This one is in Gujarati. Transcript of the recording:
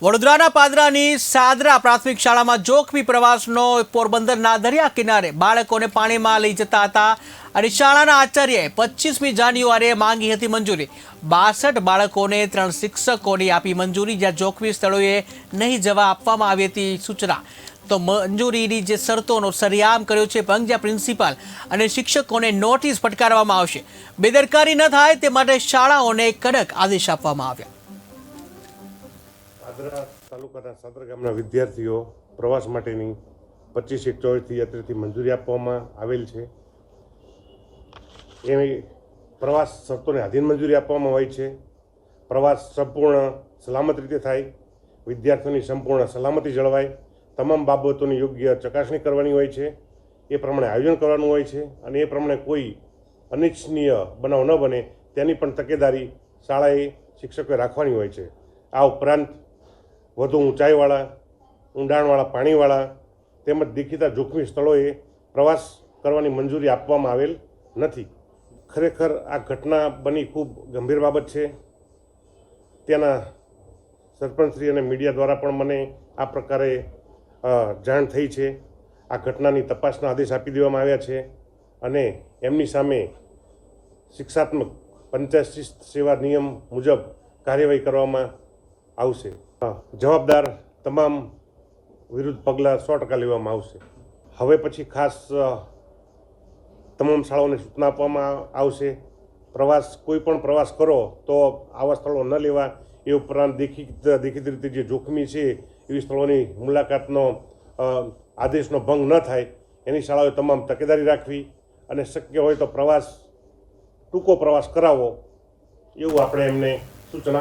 વડોદરાના પાદરાની સાદરા પ્રાથમિક શાળામાં જોખમી પ્રવાસનો પોરબંદરના દરિયા કિનારે બાળકોને પાણીમાં લઈ જતા હતા અને શાળાના આચાર્યએ પચીસમી જાન્યુઆરીએ માંગી હતી મંજૂરી. બાસઠ બાળકોને ત્રણ શિક્ષકોની આપી મંજૂરી, જ્યાં જોખમી સ્થળોએ નહીં જવા આપવામાં આવી હતી સૂચના. તો મંજૂરીની જે શરતોનો સરિયામ કર્યો છે, ભંગ પ્રિન્સિપાલ અને શિક્ષકોને નોટિસ ફટકારવામાં આવશે. બેદરકારી ન થાય તે માટે શાળાઓને કડક આદેશ આપવામાં આવ્યા. પાદરા તાલુકાના સાદર ગામના વિદ્યાર્થીઓ પ્રવાસ માટેની પચીસ ચોવીસથી યાત્રીથી મંજૂરી આપવામાં આવેલ છે. એની પ્રવાસ શરતોને આધીન મંજૂરી આપવામાં હોય છે. પ્રવાસ સંપૂર્ણ સલામત રીતે થાય, વિદ્યાર્થીઓની સંપૂર્ણ સલામતી જળવાય, તમામ બાબતોની યોગ્ય ચકાસણી કરવાની હોય છે. એ પ્રમાણે આયોજન કરવાનું હોય છે અને એ પ્રમાણે કોઈ અનિચ્છનીય બનાવ ન બને, તેની પણ તકેદારી શાળાએ શિક્ષકોએ રાખવાની હોય છે. આ ઉપરાંત વધુ ઊંચાઈવાળા, ઊંડાણવાળા પાણીવાળા તેમજ દેખીતા જોખમી સ્થળોએ પ્રવાસ કરવાની મંજૂરી આપવામાં આવેલ નથી. ખરેખર આ ઘટના બની ખૂબ ગંભીર બાબત છે. ત્યાંના સરપંચશ્રી અને મીડિયા દ્વારા પણ મને આ પ્રકારે જાણ થઈ છે. આ ઘટનાની તપાસના આદેશ આપી દેવામાં આવ્યા છે અને એમની સામે શિક્ષાત્મક પંચાયત સેવા નિયમ મુજબ કાર્યવાહી કરવામાં આવશે. જવાબદાર તમામ વિરુદ્ધ પગલાં સો ટકા લેવામાં આવશે. હવે પછી ખાસ તમામ શાળાઓને સૂચના આપવામાં આવશે. પ્રવાસ, કોઈ પણ પ્રવાસ કરો તો આવા સ્થળો ન લેવા. એ ઉપરાંત દેખીત દેખીત રીતે જે જોખમી છે, એવી સ્થળોની મુલાકાતનો આદેશનો ભંગ ન થાય. એની શાળાઓએ તમામ તકેદારી રાખવી અને શક્ય હોય તો પ્રવાસ, ટૂંકો પ્રવાસ કરાવવો એવું આપણે એમને સૂચના